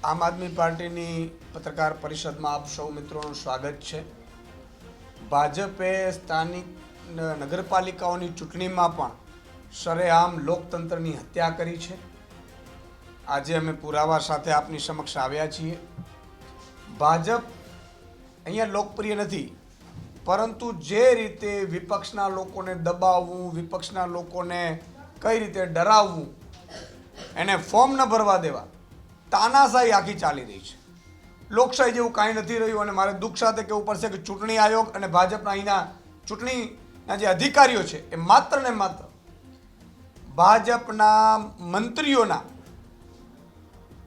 આમ આદમી પાર્ટીની પત્રકાર પરિષદમાં આપ સૌ મિત્રોનું સ્વાગત છે. ભાજપે સ્થાનિક નગરપાલિકાઓની ચૂંટણીમાં પણ સરેઆમ લોકતંત્રની હત્યા કરી છે. આજે અમે પુરાવા સાથે આપની સમક્ષ આવ્યા છીએ. ભાજપ અહીંયા લોકપ્રિય નથી, પરંતુ જે રીતે વિપક્ષના લોકોને દબાવવું, વિપક્ષના લોકોને કઈ રીતે ડરાવવું, એને ફોર્મ ન ભરવા દેવા તાનાશાહી આખી ચાલી રહી છે. લોકશાહી જેવું કાંઈ નથી રહ્યું અને મારે દુઃખ સાથે કહેવું પડશે કે ચૂંટણી આયોગ અને ભાજપના અહીંના ચૂંટણીના જે અધિકારીઓ છે એ માત્ર ને માત્ર ભાજપના મંત્રીઓના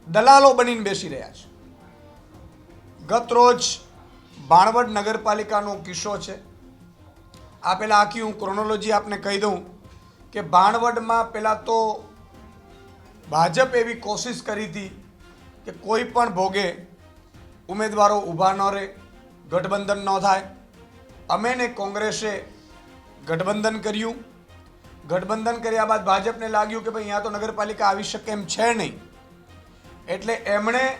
દલાલો બનીને બેસી રહ્યા છે. ગત રોજ બાણવડ નગરપાલિકાનો કિસ્સો છે. આ પહેલાં આખી હું ક્રોનોલોજી આપને કહી દઉં કે બાણવડમાં પહેલાં તો ભાજપ એવી કોશિશ કરી હતી કે કોઈ પણ ભોગે ઉમેદવારો ઊભા ન રહે, ગઠબંધન ન થાય. અમે ને કોંગ્રેસે ગઠબંધન કર્યું. ગઠબંધન કર્યા બાદ ભાજપને લાગ્યું કે ભાઈ અહીંયા તો નગરપાલિકા આવી શકે એમ છે નહીં. એટલે એમણે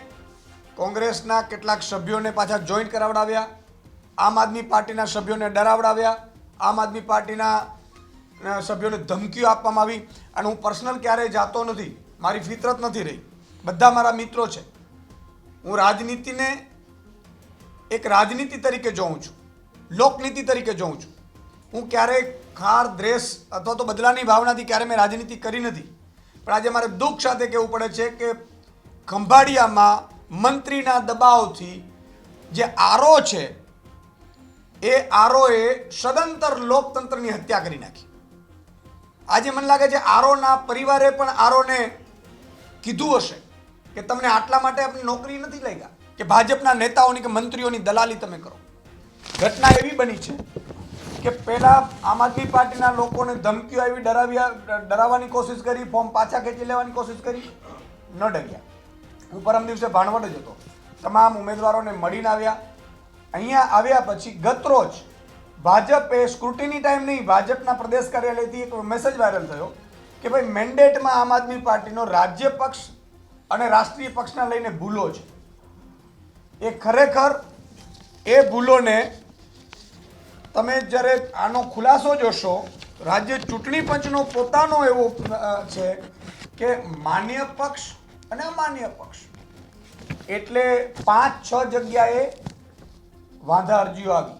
કોંગ્રેસના કેટલાક સભ્યોને પાછા જોઈન કરાવડાવ્યા. આમ આદમી પાર્ટીના સભ્યોને ડરાવડાવ્યા. આમ આદમી પાર્ટીના સભ્યોને ધમકીઓ આપવામાં આવી. અને હું પર્સનલ ક્યારેય જાતો નથી. મારી ફિતરત નથી રહી. બધા મારા મિત્રો છે. હું રાજનીતિને એક રાજનીતિ તરીકે જોઉં છું. લોકનીતિ તરીકે જોઉં છું. હું ક્યારેય ખાર, દ્રેસ અથવા તો બદલાની ભાવનાથી ક્યારે મેં રાજનીતિ કરી નથી. પણ આજે મારે દુઃખ સાથે કહેવું પડે છે કે ખંભાળિયામાં મંત્રીના દબાવથી જે આરો છે, એ આરોએ સદંતર લોકતંત્રની હત્યા કરી નાખી. આજે મને લાગે છે આરોના પરિવારે પણ આરોને કીધું હશે. કે તમને આટલા માટે આપણી નોકરી નથી લાગ્યા? કે ભાજપના નેતાઓની કે મંત્રીઓની દલાલી તમે કરો? ઘટના એવી બની છે કે પહેલા આમ આદમી પાર્ટીના લોકોને ધમકીઓ આવી ડરાવ્યા, ડરાવવાની કોશિશ કરી, ફોર્મ પાછા ખેંચી લેવાની કોશિશ કરી, ન ડગ્યા હું પરમ દિવસે ભાણવડ જ હતો. તમામ ઉમેદવારોને મળીને આવ્યા. અહીંયા આવ્યા પછી ગતરોજ ભાજપે સ્ક્રુટિની ટાઈમ નહીં, ભાજપના પ્રદેશ કાર્યાલયથી એક મેસેજ વાયરલ થયો કે ભાઈ મેન્ડેટમાં આમ આદમી પાર્ટીનો રાજ્ય પક્ષ અને રાષ્ટ્રીય પક્ષના લઈને ભૂલો છે. એ ખરેખર એ ભૂલોને તમે જ્યારે આનો ખુલાસો જોશો, રાજ્ય ચૂંટણી પંચનો પોતાનો એવો છે કે માન્ય પક્ષ અને અમાન્ય પક્ષ. એટલે પાંચ, છ જગ્યાએ વાંધા અરજીઓ આવી.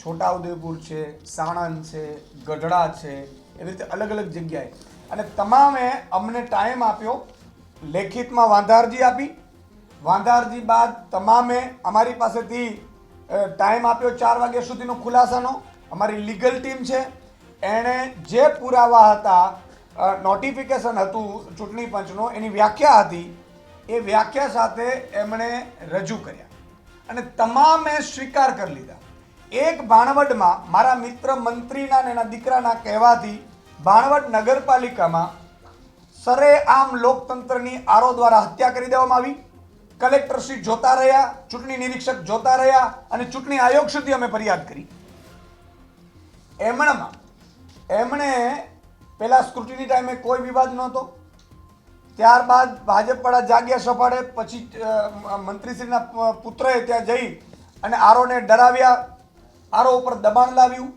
છોટાઉદેપુર છે, સાણંદ છે, ગઢડા છે, એવી રીતે અલગ અલગ જગ્યાએ. અને તમામે અમને ટાઈમ આપ્યો લેખિતમાં વાંધારજી આપી. વાંધારજી બાદ તમામે અમારી પાસેથી ટાઈમ આપ્યો ચાર વાગ્યા સુધીનો ખુલાસાનો. અમારી લીગલ ટીમ છે. એણે જે પુરાવા હતા નોટિફિકેશન હતું ચૂંટણી પંચનો, એની વ્યાખ્યા હતી, એ વ્યાખ્યા સાથે એમણે રજૂ કર્યા. અને તમામે સ્વીકાર કરી લીધા. એક ભાણવડમાં મારા મિત્ર મંત્રીના ને એના દીકરાના કહેવાથી ભાણવડ નગરપાલિકામાં સરેઆમ લોકતંત્રની આરો દ્વારા હત્યા કરી દેવામાં આવી. કલેક્ટરશ્રી જોતા રહ્યા, ચૂંટણી નિરીક્ષક જોતા રહ્યા અને ચૂંટણી આયોગ સુધી અમે ફરિયાદ કરી. એમણમાં, એમણે પહેલાં સ્ક્રુટિની ટાઈમે કોઈ વિવાદ નહોતો. ત્યારબાદ ભાજપવાળા જાગ્યા સફાળે, પછી મંત્રીશ્રીના પુત્રએ ત્યાં જઈ અને આરોને ડરાવ્યા. આરો ઉપર દબાણ લાવ્યું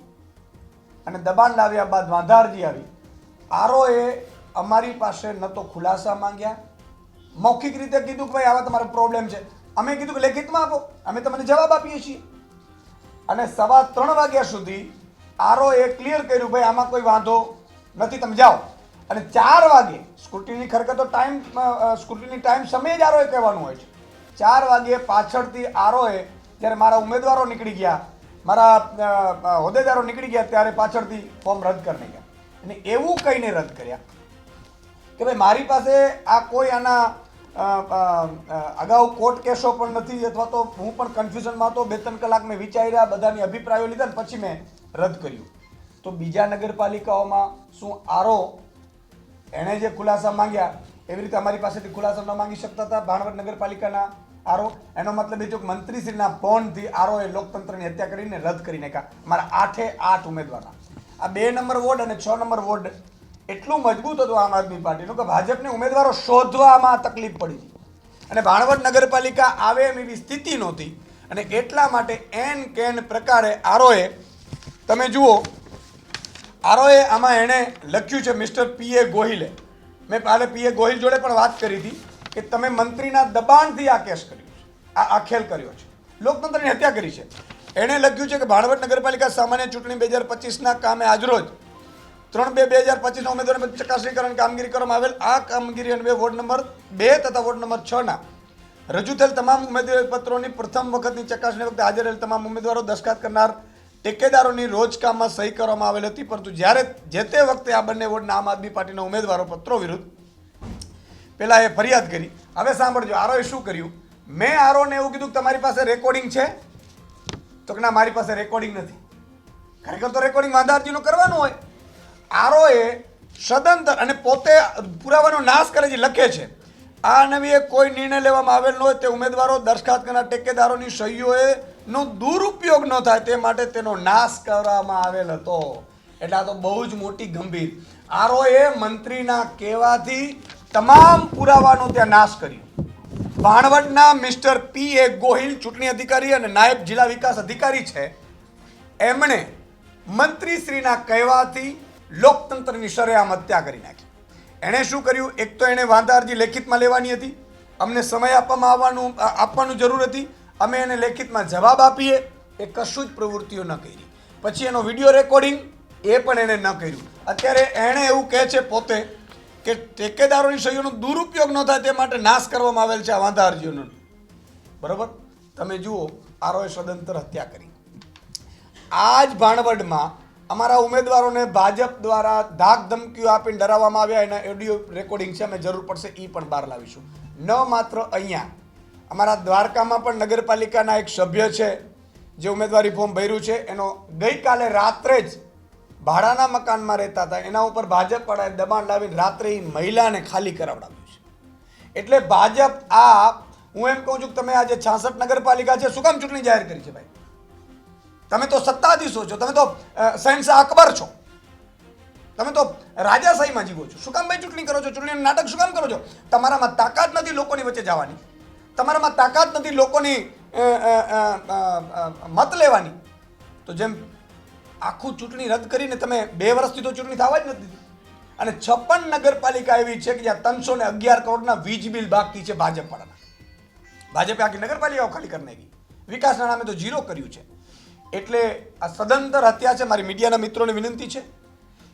અને દબાણ લાવ્યા બાદ વાંધારજી આવી. આરોએ અમારી પાસે ન તો ખુલાસા માંગ્યા. મૌખિક રીતે કીધું કે ભાઈ, આવા તમારો પ્રોબ્લેમ છે. અમે કીધું કે લેખિતમાં આપો. અમે તમને જવાબ આપીએ છીએ. અને સવા ત્રણ વાગ્યા સુધી આરોએ ક્લિયર કર્યું, ભાઈ, આમાં કોઈ વાંધો નથી, તમે જાઓ. અને ચાર વાગે, સ્કૂટીની ખરેખર તો ટાઈમ સ્કૂટીની ટાઈમ સમય જ આરોએ કહેવાનું હોય છે. ચાર વાગે પાછળથી આરોએ જ્યારે મારા ઉમેદવારો નીકળી ગયા, મારા હોદ્દેદારો નીકળી ગયા, ત્યારે પાછળથી ફોર્મ રદ કરી ગયા અને એવું કહીને રદ કર્યા. કે ભાઈ, મારી પાસે આ કોઈ આના અગાઉ કોર્ટ કેસો પણ નથી, અથવા તો હું પણ કન્ફ્યુઝનમાં હતો, બે ત્રણ કલાક મેં વિચાર્યા, બધાની અભિપ્રાયો લીધા ને પછી મેં રદ કર્યું. તો બીજા નગરપાલિકાઓમાં શું આરો એણે જે ખુલાસા માંગ્યા, એવી રીતે અમારી પાસેથી ખુલાસા ન માંગી શકતા હતા, ભાણવડ નગરપાલિકાના આરો. એનો મતલબ એ થયો કે મંત્રીશ્રીના ફોનથી આરોએ લોકતંત્રની હત્યા કરીને રદ કરી નાખ્યા. મારા આઠે આઠ ઉમેદવારના. આ બે નંબર વોર્ડ અને છ નંબર વોર્ડ એટલું મજબૂત હતું આમ આદમી પાર્ટીનું કે ભાજપને ઉમેદવારો શોધવામાં તકલીફ પડી અને ભાણવડ નગરપાલિકા આવે એમ એવી સ્થિતિ નહોતી. અને એટલા માટે એન કેન પ્રકારે આરોએ, તમે જુઓ, આરોએ આમાં એણે લખ્યું છે મિસ્ટર પી એ ગોહિલે. મેં કાલે પી એ ગોહિલ જોડે પણ વાત કરી હતી કે તમે મંત્રીના દબાણથી આ કેસ કર્યો છે. આ આખેલ કર્યો છે. લોકતંત્રની હત્યા કરી છે. એણે લખ્યું છે કે ભાણવડ નગરપાલિકા સામાન્ય ચૂંટણી બે હજાર પચીસના કામે આજરોજ ત્રણ બે બે હજાર પચીસના ઉમેદવારોની ચકાસણી કરવાની કામગીરી કરવામાં આવેલ. આ કામગીરી અન્વયે વોર્ડ નંબર બે તથા વોર્ડ નંબર છ ના રજૂ થયેલ તમામ ઉમેદવારી પત્રોની પ્રથમ વખતની ચકાસણી વખતે હાજર રહેલ તમામ ઉમેદવારો દસ્તખત કરનાર ટેકેદારોની રોજકામમાં સહી કરવામાં આવેલ હતી. પરંતુ જ્યારે જે તે વખતે આ બંને વોર્ડના આમ આદમી પાર્ટીના ઉમેદવારો પત્રો વિરુદ્ધ પહેલાં એ ફરિયાદ કરી. હવે સાંભળજો, આરોએ શું કર્યું? મેં આરોને એવું કીધું કે તમારી પાસે રેકોર્ડિંગ છે? તો કે ના, મારી પાસે રેકોર્ડિંગ નથી. ખરેખર તો રેકોર્ડિંગ વાંધારજીનું કરવાનું હોય. આરોએ સદંતર અને પોતે પુરાવાનો નાશ કરે છે, લખે છે. આ નવીએ કોઈ નિર્ણય લેવામાં આવેલ ન હોય તે ઉમેદવારો, દરખાસ્ત કરનાર ટેકેદારોની સહીઓએ નો દુરુપયોગ ન થાય તે માટે તેનો નાશ કરવામાં આવેલ હતો. એટલે આ તો બહુ જ મોટી ગંભીર. આરોએ મંત્રીના કહેવાથી તમામ પુરાવાનો ત્યાં નાશ કર્યો. ભાણવડના મિસ્ટર પી એ ગોહિલ ચૂંટણી અધિકારી અને નાયબ જિલ્લા વિકાસ અધિકારી છે. એમણે મંત્રીશ્રીના કહેવાથી લોકતંત્રની સરેઆમ હત્યા કરી નાખી. એણે શું કર્યું? એક તો એણે વાંધા અરજી લેખિતમાં લેવાની હતી. અમને સમય આપવામાં આવવાનું આપવાનું જરૂર હતી. અમે એને લેખિતમાં જવાબ આપીએ. એ કશું જ પ્રવૃત્તિઓ ન કરી. પછી એનો વીડિયો રેકોર્ડિંગ એ પણ એણે ન કર્યું. અત્યારે એણે એવું કહે છે પોતે કે ઠેકેદારોની સહીઓનો દુરુપયોગ ન થાય તે માટે નાશ કરવામાં આવેલ છે આ વાંધા અરજીઓનો. બરોબર? તમે જુઓ આરોએ સ્વતંત્ર હત્યા કરી. આ જ ભાણવડમાં અમારા ઉમેદવારોને ભાજપ દ્વારા ધાક ધમકીઓ આપીને ડરાવવામાં આવ્યા. એના ઓડિયો રેકોર્ડિંગ છે, અમે જરૂર પડશે એ પણ બહાર લાવીશું. ન માત્ર અહીંયા, અમારા દ્વારકામાં પણ નગરપાલિકાના એક સભ્ય છે, જે ઉમેદવારી ફોર્મ ભર્યું છે. એનો ગઈકાલે રાત્રે જ ભાડાના મકાનમાં રહેતા હતા. એના ઉપર ભાજપવાળાએ દબાણ લાવીને રાત્રે એ મહિલાને ખાલી કરાવડાવ્યું છે. એટલે ભાજપ આ, હું એમ કહું છું કે તમે આજે છાસઠ નગરપાલિકા છે, શું કામ ચૂંટણી જાહેર કરી છે ભાઈ? તમે તો સત્તાધીશો છો, તમે તો શહેનશાહ અકબર છો. તમે તો રાજાશાહીમાં જીવો છો. શું કામ ભાઈ ચૂંટણી કરો છો? ચૂંટણીનું નાટક શું કામ કરો છો? તમારામાં તાકાત નથી લોકોની વચ્ચે જવાની. તમારામાં તાકાત નથી લોકોની મત લેવાની. તો જેમ આખું ચૂંટણી રદ કરીને તમે બે વર્ષથી તો ચૂંટણી થવા જ નથી અને છપ્પન નગરપાલિકા એવી છે કે જ્યાં ત્રણસો ને અગિયાર કરોડના વીજ બિલ બાકી છે ભાજપવાળાના. ભાજપે આખી નગરપાલિકાઓ ખાલી કરી નાખી. વિકાસના નામે તો ઝીરો કર્યું છે. એટલે આ સદંતર હત્યા છે મારી મીડિયાના મિત્રોને વિનંતી છે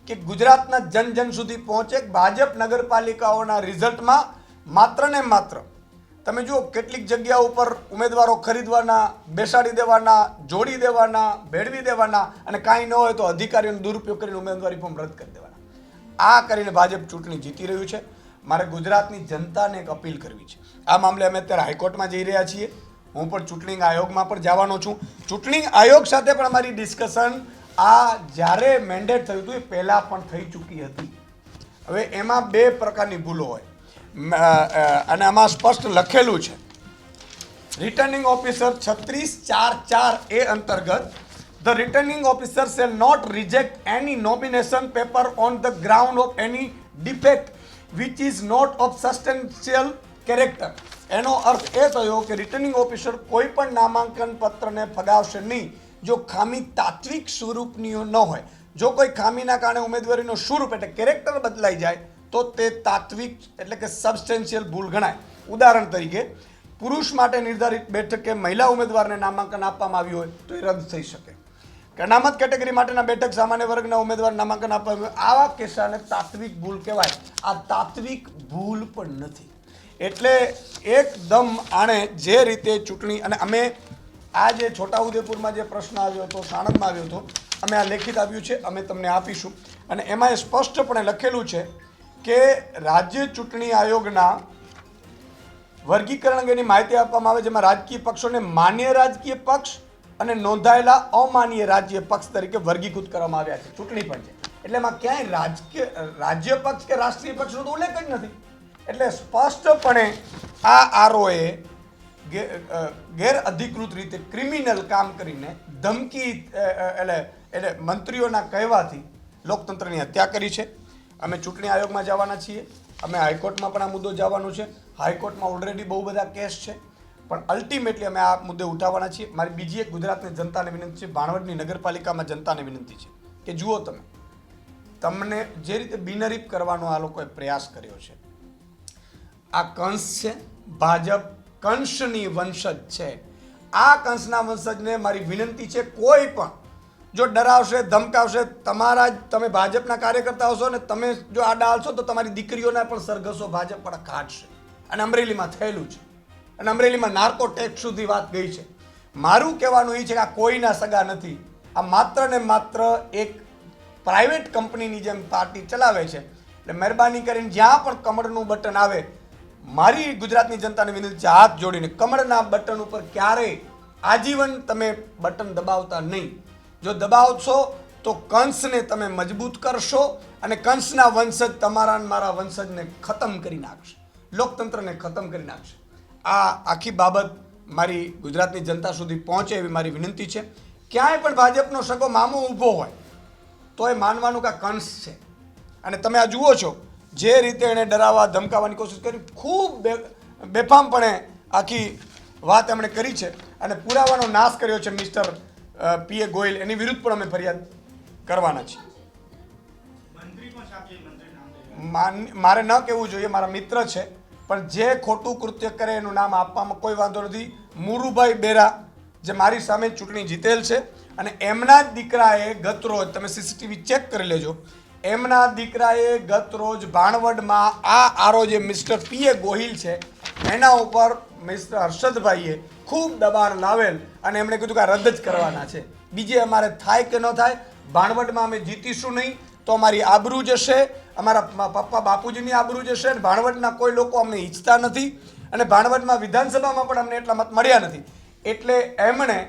કે ગુજરાતના જન જન સુધી પહોંચે. ભાજપ નગરપાલિકાઓના રિઝલ્ટમાં માત્ર ને માત્ર તમે જુઓ કેટલીક જગ્યા ઉપર ઉમેદવારો ખરીદવાના, બેસાડી દેવાના, જોડી દેવાના, ભેળવી દેવાના અને કાંઈ ન હોય તો અધિકારીઓનો દુરુપયોગ કરીને ઉમેદવારી ફોર્મ રદ કરી દેવાના. આ કરીને ભાજપ ચૂંટણી જીતી રહ્યું છે. મારે ગુજરાતની જનતાને એક અપીલ કરવી છે. આ મામલે અમે અત્યારે હાઈકોર્ટમાં જઈ રહ્યા છીએ. હું પણ ચૂંટણી આયોગમાં પણ જવાનો છું. ચૂંટણી આયોગ સાથે પણ અમારી ડિસ્કશન આ જ્યારે મેન્ડેટ થયું હતું એ પહેલાં પણ થઈ ચૂકી હતી. હવે એમાં બે પ્રકારની ભૂલો હોય. અને આમાં સ્પષ્ટ લખેલું છે. રિટર્નિંગ ઓફિસર છત્રીસ ચાર ચાર એ અંતર્ગત the returning officer shall not reject any nomination paper on the ground of any defect which is not of substantial character એનો અર્થ એ થયો કે રિટર્નિંગ ઓફિસર કોઈ પણ નામાંકન પત્રને ફગાવશે નહીં. જો ખામી તાત્વિક સ્વરૂપની ન હોય, જો કોઈ ખામીના કારણે ઉમેદવારીનો સ્વરૂપ એટલે કેરેક્ટર બદલાઈ જાય, તો તે તાત્વિક એટલે કે સબસ્ટેન્શિયલ ભૂલ ગણાય. ઉદાહરણ તરીકે, પુરુષ માટે નિર્ધારિત બેઠકે મહિલા ઉમેદવારને નામાંકન આપવામાં આવ્યું હોય, તો એ રદ થઈ શકે. અનામત કેટેગરી માટેના બેઠક સામાન્ય વર્ગના ઉમેદવાર નામાંકન આપવામાં આવ્યું. આવા કિસ્સાને તાત્વિક ભૂલ કહેવાય. આ તાત્વિક ભૂલ પણ નથી. એટલે એકદમ આણે જે રીતે ચૂંટણી અને અમે આ જે છોટાઉદેપુરમાં જે પ્રશ્ન આવ્યો હતો, સાણંદમાં આવ્યો હતો, અમે આ લેખિત આવ્યું છે, અમે તમને આપીશું. અને એમાં એ સ્પષ્ટપણે લખેલું છે કે રાજ્ય ચૂંટણી આયોગના વર્ગીકરણ અંગેની માહિતી આપવામાં આવે, જેમાં રાજકીય પક્ષોને માન્ય રાજકીય પક્ષ અને નોંધાયેલા અમાન્ય રાજ્ય પક્ષ તરીકે વર્ગીકૃત કરવામાં આવ્યા છે. ચૂંટણી પણ છે એટલે એમાં ક્યાંય રાજકીય રાજ્ય પક્ષ કે રાષ્ટ્રીય પક્ષનો તો ઉલ્લેખ જ નથી. એટલે સ્પષ્ટપણે આ આરઓએ ગેર અધિકૃત રીતે ક્રિમિનલ કામ કરીને ધમકી એટલે એટલે મંત્રીઓના કહેવાથી લોકતંત્રની હત્યા કરી છે. અમે ચૂંટણી આયોગમાં જવાના છીએ. અમે હાઈકોર્ટમાં પણ આ મુદ્દો જવાનો છે. હાઈકોર્ટમાં ઓલરેડી બહુ બધા કેસ છે. પણ અલ્ટિમેટલી અમે આ મુદ્દે ઉઠાવવાના છીએ. મારી બીજી એક ગુજરાતની જનતાને વિનંતી છે. ભાણવડની નગરપાલિકામાં જનતાને વિનંતી છે કે જુઓ તમે. તમને જે રીતે બિનરીફ કરવાનો આ લોકોએ પ્રયાસ કર્યો છે આ કંસ છે, ભાજપ કંસની વંશજ છે. આ કંસના વંશજને મારી વિનંતી છે કોઈ પણ, જો ડરાવશે, ધમકાવશે, તમારા જ તમે ભાજપના કાર્યકર્તા હશો ને તમે જો આ ડાલશો તો તમારી દીકરીઓના પણ સરઘસો ભાજપ પણ કાઢશે અને અમરેલીમાં થયેલું છે. અને અમરેલીમાં નાર્કો ટેક્સ સુધી વાત ગઈ છે. મારું કહેવાનું એ છે કે આ કોઈના સગા નથી. આ માત્ર ને માત્ર એક પ્રાઇવેટ કંપનીની જેમ પાર્ટી ચલાવે છે. એટલે મહેરબાની કરીને જ્યાં પણ કમળનું બટન આવે મારી ગુજરાતની જનતાને વિનંતી છે, હાથ જોડીને કમળના બટન ઉપર ક્યારેય આજીવન તમે બટન દબાવતા નહીં. જો દબાવશો તો કંસને તમે મજબૂત કરશો અને કંસના વંશજ તમારા મારા વંશજને ખતમ કરી નાખશે. લોકતંત્રને ખતમ કરી નાખશે. આ આખી બાબત મારી ગુજરાતની જનતા સુધી પહોંચે એવી મારી વિનંતી છે. ક્યાંય પણ ભાજપનો સગો મામો ઊભો હોય તો એ માનવાનું કે કંસ છે. અને તમે આ જુઓ છો જે રીતે એણે ડરાવવા, ધમકાવવાની કોશિશ કરી, ખૂબ બેફામપણે આખી વાત એમણે કરી છે અને પુરાવાનો નાશ કર્યો છે મિસ્ટર પીએ ગોયલ. એની વિરુદ્ધ પણ અમે ફરિયાદ કરવાના છીએ. મારે ન કહેવું જોઈએ, મારા મિત્ર છે, પણ જે ખોટું કૃત્ય કરે એનું નામ આપવામાં કોઈ વાંધો નથી. મુરુભાઈ બેરા જે મારી સામે ચૂંટણી જીતેલ છે અને એમના જ દીકરાએ ગત રોજ, તમે સીસીટીવી ચેક કરી લેજો એમના દીકરાએ ગત રોજ ભાણવડમાં આ આરો જે મિસ્ટર પીએ ગોહિલ છે, એના ઉપર મિસ્ટર હર્ષદભાઈએ ખૂબ દબાણ લાવેલ અને એમણે કીધું કે રદ જ કરવાના છે. બીજે અમારે થાય કે ન થાય, ભાણવડમાં અમે જીતીશું નહીં, તો અમારી આબરૂ જશે, અમારા પપ્પા બાપુજીની આબરૂ જશે અને ભાણવડના કોઈ લોકો અમને ઈચ્છતા નથી અને ભાણવડમાં વિધાનસભામાં પણ અમને એટલા મત મળ્યા નથી. એટલે એમણે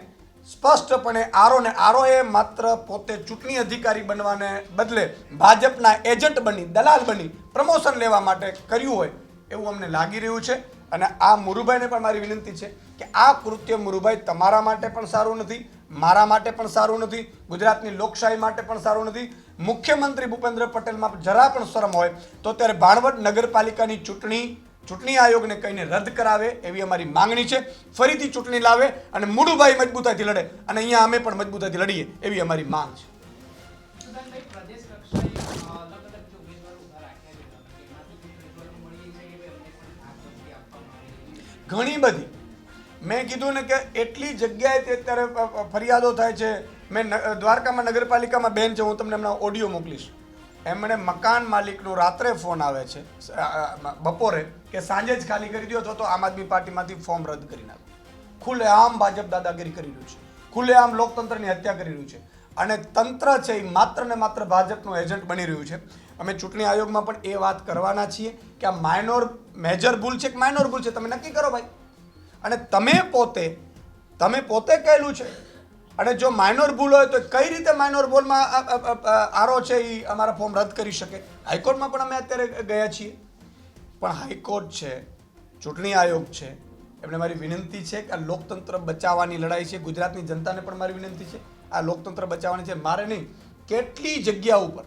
સ્પષ્ટપણે આરોને આરોએ માત્ર પોતે ચૂંટણી અધિકારી બનવાને બદલે ભાજપના એજન્ટ બની, દલાલ બની, પ્રમોશન લેવા માટે કર્યું હોય એવું અમને લાગી રહ્યું છે. અને આ મુરુભાઈને પણ મારી વિનંતી છે કે આ કૃત્ય મુરુભાઈ તમારા માટે પણ સારું નથી, મારા માટે પણ સારું નથી, ગુજરાતની લોકશાહી માટે પણ સારું નથી. મુખ્યમંત્રી ભૂપેન્દ્ર પટેલમાં જરા પણ શરમ હોય તો ત્યારે ભાણવડ નગરપાલિકાની ચૂંટણી ચૂંટણી આયોગને કહીને રદ કરાવે એવી અમારી માંગણી છે. ફરીથી ચૂંટણી લાવે અને મુડુભાઈ મજબૂતાઈથી લડે અને અહીંયા અમે પણ મજબૂતાઈથી લડીએ એવી અમારી માંગ છે. ઘણી બધી. મેં કીધું ને કે એટલી જગ્યાએ તે અત્યારે ફરિયાદો થાય છે. મેં દ્વારકામાં નગરપાલિકામાં બેન છે હું તમને હમણાં ઓડિયો મોકલીશ. એમણે મકાન માલિકનો રાત્રે ફોન આવે છે બપોરે કે સાંજે જ ખાલી કરી દો તો આમ આદમી પાર્ટીમાંથી ફોર્મ રદ કરી નાખો. ખુલ્લેઆમ ભાજપ દાદાગીરી કરી રહ્યું છે. ખુલ્લેઆમ લોકતંત્રની હત્યા કરી રહ્યું છે. અને તંત્ર છે એ માત્ર ને માત્ર ભાજપનું એજન્ટ બની રહ્યું છે. અમે ચૂંટણી આયોગમાં પણ એ વાત કરવાના છીએ કે આ માઇનોર, મેજર ભૂલ છે કે માઇનોર ભૂલ છે, તમે નક્કી કરો ભાઈ. અને તમે પોતે તમે પોતે કહેલું છે અને જો માઇનોર ભૂલ હોય તો કઈ રીતે માઇનોર ભૂલમાં આરો છે એ અમારા ફોર્મ રદ કરી શકે? હાઈકોર્ટમાં પણ અમે અત્યારે ગયા છીએ. પણ હાઈકોર્ટ છે, ચૂંટણી આયોગ છે, એમને મારી વિનંતી છે કે આ લોકતંત્ર બચાવવાની લડાઈ છે. ગુજરાતની જનતાને પણ મારી વિનંતી છે. આ લોકતંત્ર બચાવવાની છે. મારે નહીં, કેટલી જગ્યા ઉપર,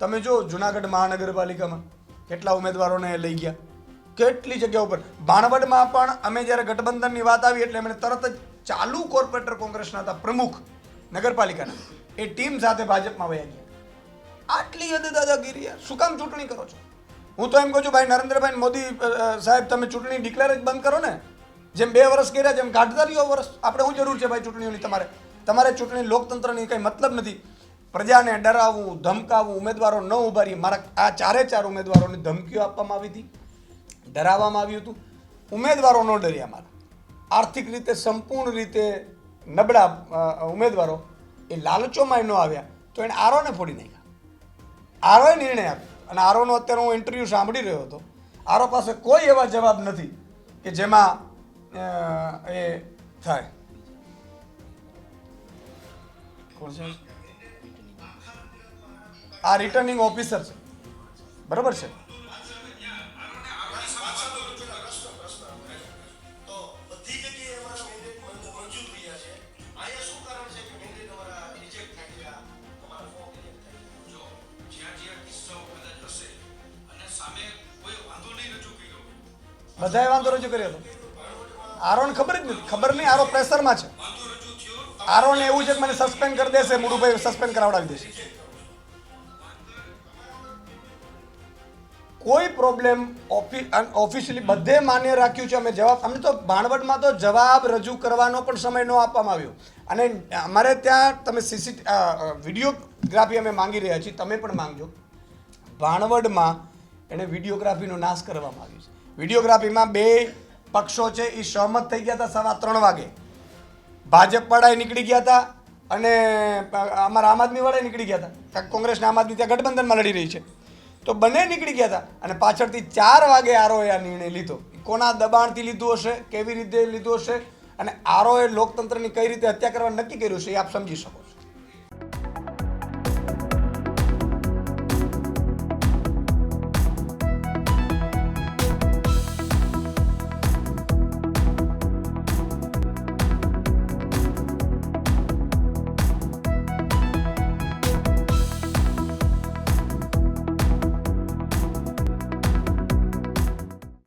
તમે જો જુનાગઢ મહાનગરપાલિકામાં કેટલા ઉમેદવારોને લઈ ગયા? કેટલી જગ્યા ઉપર? ભાણવડમાં પણ અમે જ્યારે ગઠબંધનની વાત આવી એટલે એમણે તરત જ ચાલુ કોર્પોરેટર કોંગ્રેસના હતા પ્રમુખ નગરપાલિકાના. એ ટીમ સાથે ભાજપમાં વયા ગયા. આટલી હદ દાદાગીરી શું કામ ચૂંટણી કરો છો? હું તો એમ કહું છું, ભાઈ, નરેન્દ્રભાઈ મોદી સાહેબ, તમે ચૂંટણી ડિક્લેર જ બંધ કરો ને. જેમ બે વર્ષ કર્યા, જેમ કાઢતા રહ્યો વર્ષ આપણે શું જરૂર છે ભાઈ ચૂંટણીઓની તમારે? તમારે ચૂંટણી લોકતંત્રની કંઈ મતલબ નથી. પ્રજાને ડરાવવું, ધમકાવવું, ઉમેદવારો ન ઊભા રહી મારા આ ચારે ચાર ઉમેદવારોને ધમકીઓ આપવામાં આવી હતી. ડરાવવામાં આવ્યું હતું. ઉમેદવારો ન ડર્યા મારા. આર્થિક રીતે, સંપૂર્ણ રીતે નબળા ઉમેદવારો એ લાલચોમાં ન આવ્યા, તો એને આરોને ફોડી નાખ્યા. આરોએ નિર્ણય આપ્યો. અને આરોનો અત્યારે હું ઇન્ટરવ્યૂ સાંભળી રહ્યો હતો. આરો પાસે કોઈ એવા જવાબ નથી કે જેમાં એ થાય. આ રિટર્નિંગ ઓફિસર છે. બરાબર છે? બધાએ વાંધો રજૂ કર્યો હતો. આરોન ખબર જ નથી. ખબર નહીં, આરો પ્રેશરમાં છે. આરોને એવું છે કે મને સસ્પેન્ડ કરી દેશે મુરુભાઈ સસ્પેન્ડ કરાવડાવી દેશે. કોઈ પ્રોબ્લેમ ઓફિશિયલી બધે માન્ય રાખ્યું છે. અમે જવાબ, અમને તો ભાણવડમાં તો જવાબ રજૂ કરવાનો પણ સમય ન આપવામાં આવ્યો. અને અમારે ત્યાં તમે સીસી વિડીયોગ્રાફી અમે માંગી રહ્યા છીએ. તમે પણ માંગજો. ભાણવડમાં એણે વિડીયોગ્રાફીનો નાશ કરવામાં આવ્યો છે. વિડીયોગ્રાફીમાં બે પક્ષો છે એ સહમત થઈ ગયા હતા સવા ત્રણ વાગે. ભાજપ વાળાએ નીકળી ગયા હતા અને અમારા આમ આદમીવાળાએ નીકળી ગયા હતા. કોંગ્રેસના આમ આદમી ત્યાં ગઠબંધનમાં લડી રહી છે. તો બંને નીકળી ગયા હતા અને પાછળથી ચાર વાગે આરોએ આ નિર્ણય લીધો. કોના દબાણથી લીધું હશે, કેવી રીતે લીધો હશે અને આરોએ લોકતંત્રની કઈ રીતે હત્યા કરવા નક્કી કર્યું છે એ આપ સમજી શકો.